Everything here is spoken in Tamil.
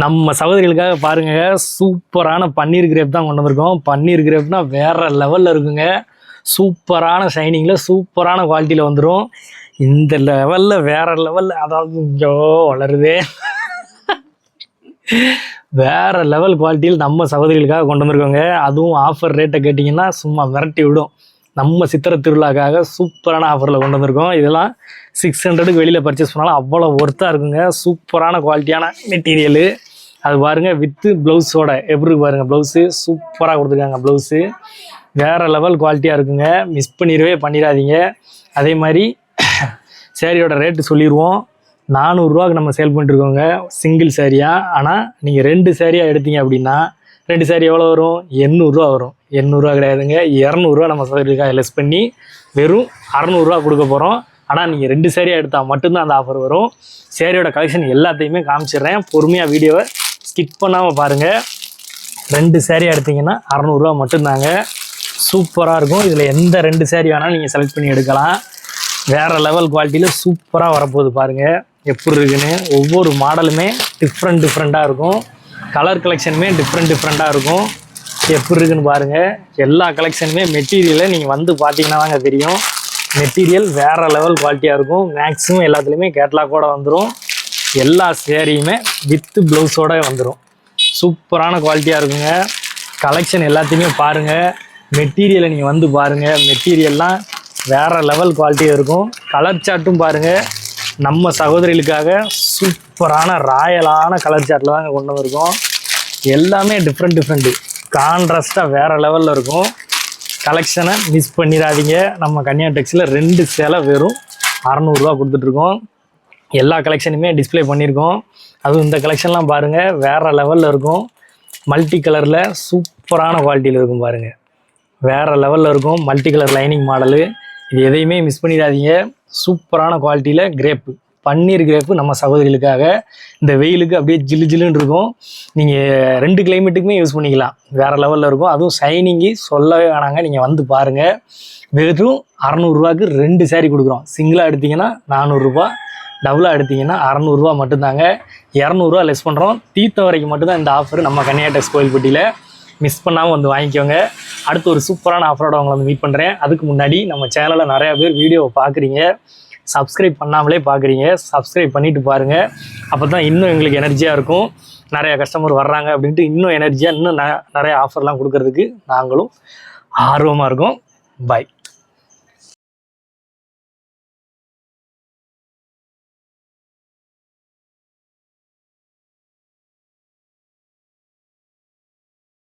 நம்ம சகோதரிகளுக்காக பாருங்க சூப்பரான பன்னீர் கிரேப் தான் கொண்டு வந்திருக்கோம். பன்னீர் கிரேப்னா வேற லெவலில் இருக்குங்க. சூப்பரான ஷைனிங்கில் சூப்பரான குவாலிட்டியில் வந்துடும் இந்த லெவலில் வேற லெவலில் அதாவது இங்கோ வளருதே. வேற லெவல் குவாலிட்டியில் நம்ம சகோதரிகளுக்காக கொண்டு வந்திருக்கோங்க. அதுவும் ஆஃபர் ரேட்டை கேட்டிங்கன்னா சும்மா விரட்டி விடும். நம்ம சித்திர திருவிழாக்காக சூப்பரான ஆஃபரில் கொண்டு வந்திருக்கோம். இதெல்லாம் சிக்ஸ் ஹண்ட்ரடுக்கு வெளியில் பர்ச்சேஸ் பண்ணாலும் அவ்வளோ ஒர்த்தாக இருக்குங்க. சூப்பரான குவாலிட்டியான மெட்டீரியலு அது பாருங்க வித்து ப்ளவுஸோட எப்படி பாருங்கள் பாருங்க ப்ளவுஸு சூப்பராக கொடுத்துருக்காங்க ப்ளவுஸு வேற லெவல் குவாலிட்டியாக இருக்குங்க. மிஸ் பண்ணிடவே பண்ணிடாதீங்க. அதே மாதிரி சேரீயோட ரேட்டு சொல்லிடுவோம் நானூறுரூவாக்கு நம்ம சேல் பண்ணிட்டுருக்கோங்க சிங்கிள் சேரீயாக ஆனால் நீங்கள் ரெண்டு சேரீயாக எடுத்தீங்க அப்படின்னா ரெண்டு சேரீ எவ்வளோ வரும்? எண்ணூறுரூவா வரும். எண்ணூறுரூவா கிடையாதுங்க. இரநூறுவா நம்ம சதுரக்காக லெஸ் பண்ணி வெறும் அறநூறுரூவா கொடுக்க போகிறோம் ஆனால் நீங்கள் ரெண்டு சேரீயாக எடுத்தால் மட்டும்தான் அந்த ஆஃபர் வரும். சேரீயோட கலெக்ஷன் எல்லாத்தையுமே காமிச்சிடுறேன். பொறுமையாக வீடியோவை ஸ்கிப் பண்ணாமல் பாருங்கள் ரெண்டு சேரீ எடுத்தீங்கன்னா அறநூறுவா மட்டும்தாங்க. சூப்பராக இருக்கும். இதில் எந்த ரெண்டு சேரீ வேணாலும் நீங்கள் செலக்ட் பண்ணி எடுக்கலாம். வேறு லெவல் குவாலிட்டியில் சூப்பராக வரப்போகுது பாருங்கள் எப்படி இருக்குன்னு ஒவ்வொரு மாடலுமே டிஃப்ரெண்ட் டிஃப்ரெண்ட்டாக இருக்கும். கலர் கலெக்ஷனுமே டிஃப்ரெண்ட் டிஃப்ரெண்ட்டாக இருக்கும். எப்படி இருக்குன்னு பாருங்கள் எல்லா கலெக்ஷனுமே மெட்டீரியலை நீங்கள் வந்து பார்த்தீங்கன்னா தாங்க தெரியும். மெட்டீரியல் வேறு லெவல் குவாலிட்டியாக இருக்கும். மேக்ஸிமம் எல்லாத்துலேயுமே கேட்லாக்கோட வந்துடும் எல்லா சேரீயுமே வித்து ப்ளவுஸோட வந்துடும் சூப்பரான குவாலிட்டியாக இருக்குங்க. கலெக்ஷன் எல்லாத்தையுமே பாருங்கள் மெட்டீரியலை நீங்கள் வந்து பாருங்கள் மெட்டீரியல்லாம் வேறு லெவல் குவாலிட்டியாக இருக்கும். கலர் சார்ட்டும் பாருங்கள் நம்ம சகோதரிகளுக்காக சூப்பரான ராயலான கலர் சார்ட்டில் தாங்க கொண்டு வந்திருக்கோம். எல்லாமே டிஃப்ரெண்ட் டிஃப்ரெண்ட்டு கான்ட்ராஸ்டாக வேறு லெவலில் இருக்கும். கலெக்ஷனை மிஸ் பண்ணிடாதீங்க. நம்ம கன்னியா டெக்ஸில் ரெண்டு சேலை வெறும் அறநூறுரூவா கொடுத்துட்ருக்கோம் எல்லா கலெக்ஷனுமே டிஸ்ப்ளே பண்ணியிருக்கோம். அதுவும் இந்த கலெக்ஷன்லாம் பாருங்கள் வேறு லெவலில் இருக்கும். மல்டி கலரில் சூப்பரான குவாலிட்டியில் இருக்கும் பாருங்கள் வேறு லெவலில் இருக்கும் மல்டி கலர் லைனிங் மாடலு இது எதையுமே மிஸ் பண்ணிடாதீங்க. சூப்பரான குவாலிட்டியில் கிரேப்பு பன்னீர் கிரேப்பு நம்ம சகோதரிகளுக்காக இந்த வெயிலுக்கு அப்படியே ஜில்லு ஜில்லுன்னு இருக்கும். நீங்கள் ரெண்டு கிளைமேட்டுக்குமே யூஸ் பண்ணிக்கலாம். வேறு லெவலில் இருக்கும். அதுவும் ஷைனிங்கு சொல்லவே வேணாங்க. நீங்கள் வந்து பாருங்கள் வெறும் அறநூறுரூவாக்கு ரெண்டு சேரீ கொடுக்குறோம். சிங்கிளாக எடுத்திங்கன்னா நானூறுரூபா. டபுளாக எடுத்திங்கன்னா அறநூறுரூவா மட்டும்தாங்க. இரநூறுவா லெஸ் பண்ணுறோம் தீர்த்த வரைக்கும் மட்டும்தான் இந்த ஆஃபர் நம்ம கன்னியாடெக்ஸ் கோயில்பட்டியில் மிஸ் பண்ணாமல் வந்து வாங்கிக்கோங்க. அடுத்து ஒரு சூப்பரான ஆஃபரோட உங்களை வந்து மீட் பண்ணுறேன் அதுக்கு முன்னாடி நம்ம சேனலில் நிறையா பேர் வீடியோவை பார்க்குறீங்க. சப்ஸ்கிரைப் பண்ணாமலே பார்க்குறீங்க சப்ஸ்கிரைப் பண்ணிவிட்டு பாருங்கள் அப்போ தான் இன்னும் எங்களுக்கு எனர்ஜியாக இருக்கும். நிறையா கஸ்டமர் வர்றாங்க அப்படின்ட்டு இன்னும் எனர்ஜியாக இன்னும் ந நிறைய ஆஃபர்லாம் கொடுக்கறதுக்கு நாங்களும் ஆர்வமாக இருக்கோம். பாய்